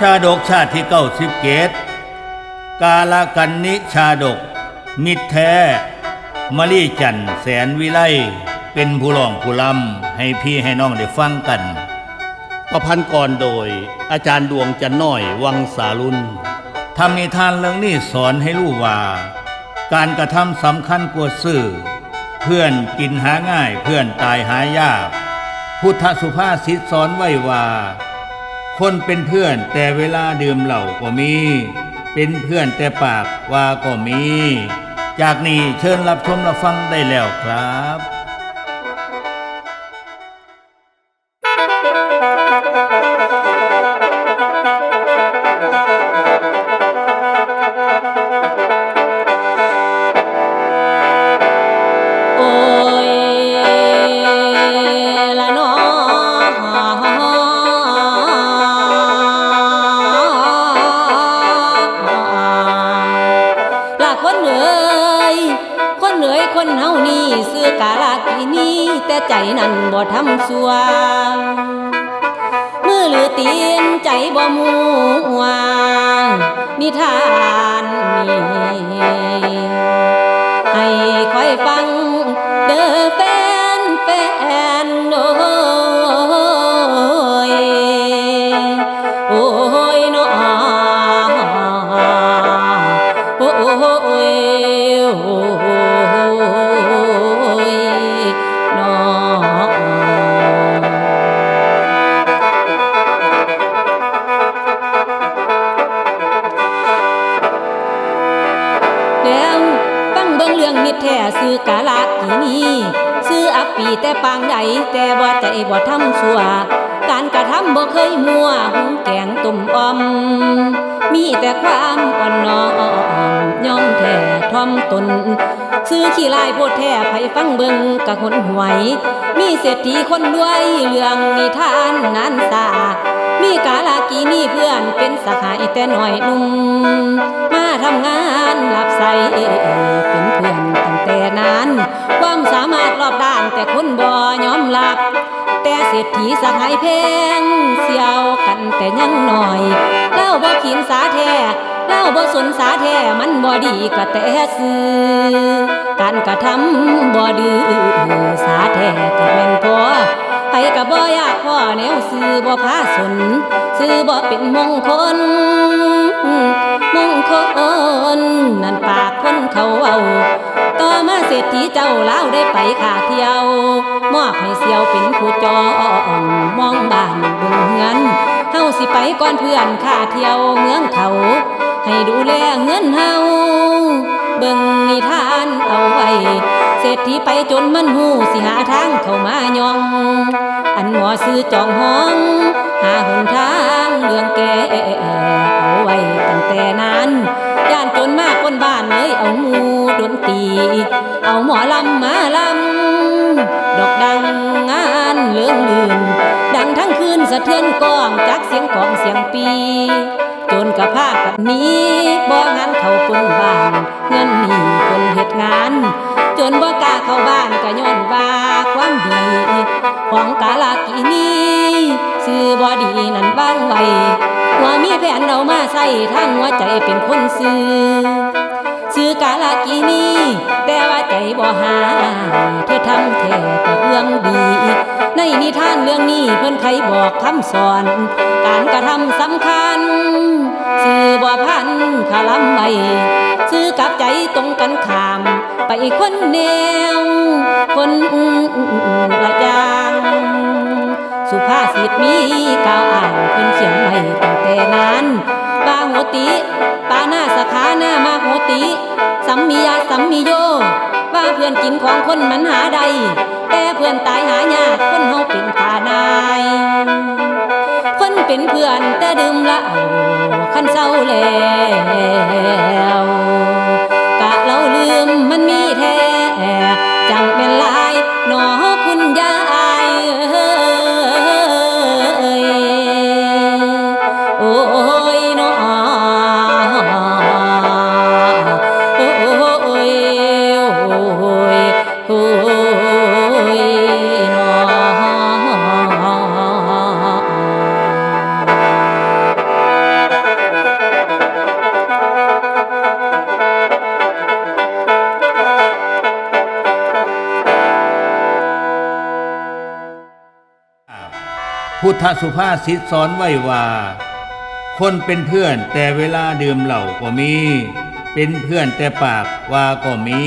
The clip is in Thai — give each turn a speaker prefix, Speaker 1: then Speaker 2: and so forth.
Speaker 1: ชาดกชาติที่เก้าสิบเกตกาลกันนิชาดก มิตรแท้มะลี่จันแสนวิไลเป็นผู้ร้องผู้ลำให้พี่ให้น้องได้ฟังกัน
Speaker 2: ประพันธ์ก่อนโดย อาจารย์ดวงจันน้อยวังสาลุน
Speaker 1: ทำนิทานเรื่องนี้สอนให้รู้ว่า การกระทำสำคัญกว่าสื่อ เพื่อนกินหาง่ายเพื่อนตายหายาก พุทธสุภาษิตสอนไว้ว่า คนเป็นเพื่อนแต่เวลาดื่มเหล้าก็มี เป็นเพื่อนแต่ปากว่าก็มี จากนี้เชิญรับชมรับฟังได้แล้วครับ
Speaker 3: คนเฮานี่ซื้อกาลากีนี่แต่ใจนั้นบ่ทำสัวมือหรือตีนใจบ่มัวนิทานนี่ให้คอยฟังเด้อแฟ รื่องมิแท้ซื้อกาลากีนี้ ซื้ออัปปีแต่ปางใดแต่ว่าใจบ่ทำชั่ว การกระทำบ่เคยมัวหุงแกงต้มออม มีแต่ความอ่อนน้อมยอมแท้ทอมตน ซื้อขี้ลายโพดแท้ไผฟังเบิงกะคนหวย มีเศรษฐีคนรวยเรื่องนิทานนานสา มีกาลากีนี่เพื่อนเป็นสหายแต่น้อยหนุ่มมาทำงานรับใส่เป็นเพื่อนตั้งแต่นานความสามารถรอบด้านแต่คนบ่ยอมรับ แต่เศรษฐีสหายเพงเสียวกันแต่ยังหน่อยเล่าบ่ขีนสาแท้เล่าบ่สนสาแท้มันบ่ดีก็แต่ซื้อการกระทำบ่ดื้อ บ่พาสนซื้อบ่เป็นมงคล มงคล นั่นปากคนเขาเอาต่อมาเศรษฐีเจ้าเล่าได้ไปขาเที่ยว มอบให้เสียวเป็นผู้จองมองบ้านเบิ่งเฮือนเฮาสิไปก่อนเพื่อนขาเที่ยวเมืองเขา ให้ดูแลเงินเฮาเบิ่งนิทานเอาไว้ เศรษฐีไปจนมันหูสิหาทางเข้ามายอง อันหมอซื้อจองห้อง หาหนทางเรื่องแกเอาไว้ตั้งแต่นั้นย่านจนมากคนบ้านเลยเอาหมูดนตี เอาหมอลำมาลำดอกดังงานเลื่องลืนดังทั้งคืนสะเทือนกล้องจากเสียงกองเสียงปี จนกระพากันนี้บ่งานเขาคนบ้านเงินหนี่ ของกาลากีนี้ซื้อบ่ดีนั่นบ้างไว้ว่ามีแผนเอามาใส่ทางหัวใจเป็นคนซื้อซื้อกาลากีนี้แต่ว่าใจบ่หา เธอทำแท้แต่เรื่องดี ในนิทานเรื่องนี้เพิ่อนใครบอกคำสอน การกระทำสำคัญ ซื้อบ่พันขาลำไว้ซื้อกับใจตรงกันข้าม ไปคนแนว คนละอย่าง สุภาษิตมีกาวอ่านเพิ่นเขียนไว้ตั้งแต่นั้นปาโหติปาหน้าสาขาหน้ามาโหติสัมมียาสัมมีโย ว่าเพื่อนกินของคนมันหาใด แต่เพื่อนตายหายากคนเฮาเป็นตานาย คนเป็นเพื่อนแต่ดื่มเหล้าคันเศร้าแล้ว
Speaker 1: พุทธสุภาษิตสอนไว้ว่า คนเป็นเพื่อนแต่เวลาดื่มเหล้าก็มี เป็นเพื่อนแต่ปากว่าก็มี